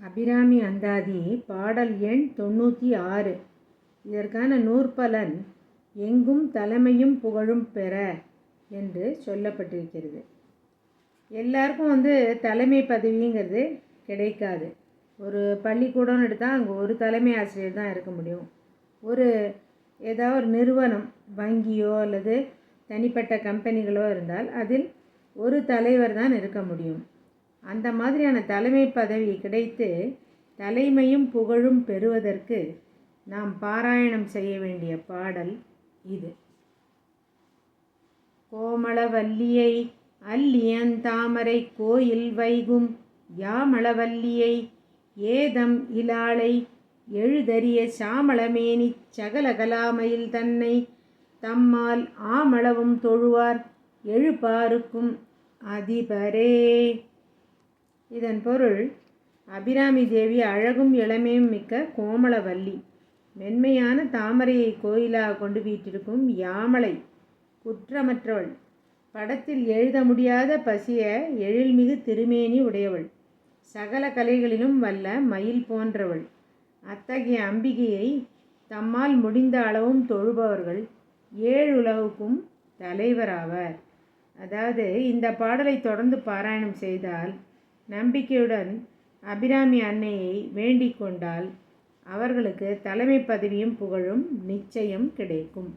அபிராமி அந்தாதி பாடல் எண் தொண்ணூற்றி ஆறு. இதற்கான நூற்பலன் எங்கும் தலைமையும் புகழும் பெற என்று சொல்லப்பட்டிருக்கிறது. எல்லாருக்கும் வந்து தலைமை பதவிங்கிறது கிடைக்காது. ஒரு பள்ளிக்கூடம்னு எடுத்தால் அங்கே ஒரு தலைமை ஆசிரியர் தான் இருக்க முடியும். ஒரு ஏதாவது ஒரு நிறுவனம் வங்கியோ அல்லது தனிப்பட்ட கம்பெனிகளோ இருந்தால் அதில் ஒரு தலைவர் தான் இருக்க முடியும். அந்த மாதிரியான தலைமை பதவி கிடைத்து தலைமையும் புகழும் பெறுவதற்கு நாம் பாராயணம் செய்ய வேண்டிய பாடல் இது. கோமளவல்லியை அல்லியந்தாமரை கோயில் வைகும் யாமளவல்லியை ஏதம் இலாளை எழுதறிய சாமளமேனி சகலகலாமையில் தன்னை தம்மால் ஆமளவும் தொழுவார் எழுப்பாருக்கும் அதிபரே. இதன் பொருள் அபிராமி தேவி அழகும் இளமையும் மிக்க கோமளவல்லி. மென்மையான தாமரையை கோயிலாக கொண்டு வீட்டிருக்கும் யாமலை குற்றமற்றவள். படத்தில் எழுத முடியாத பசிய எழில்மிகு திருமேனி உடையவள். சகல கலைகளிலும் வல்ல மயில் போன்றவள். அத்தகைய அம்பிகையை தம்மால் முடிந்த அளவும் தொழுபவர்கள் ஏழுலகுக்கும் தலைவராவர். அதாவது இந்த பாடலை தொடர்ந்து பாராயணம் செய்தால் நம்பிக்கையுடன் அபிராமி அன்னையை வேண்டிக் கொண்டால் அவர்களுக்கு தலைமை பதவியும் புகழும் நிச்சயம் கிடைக்கும்.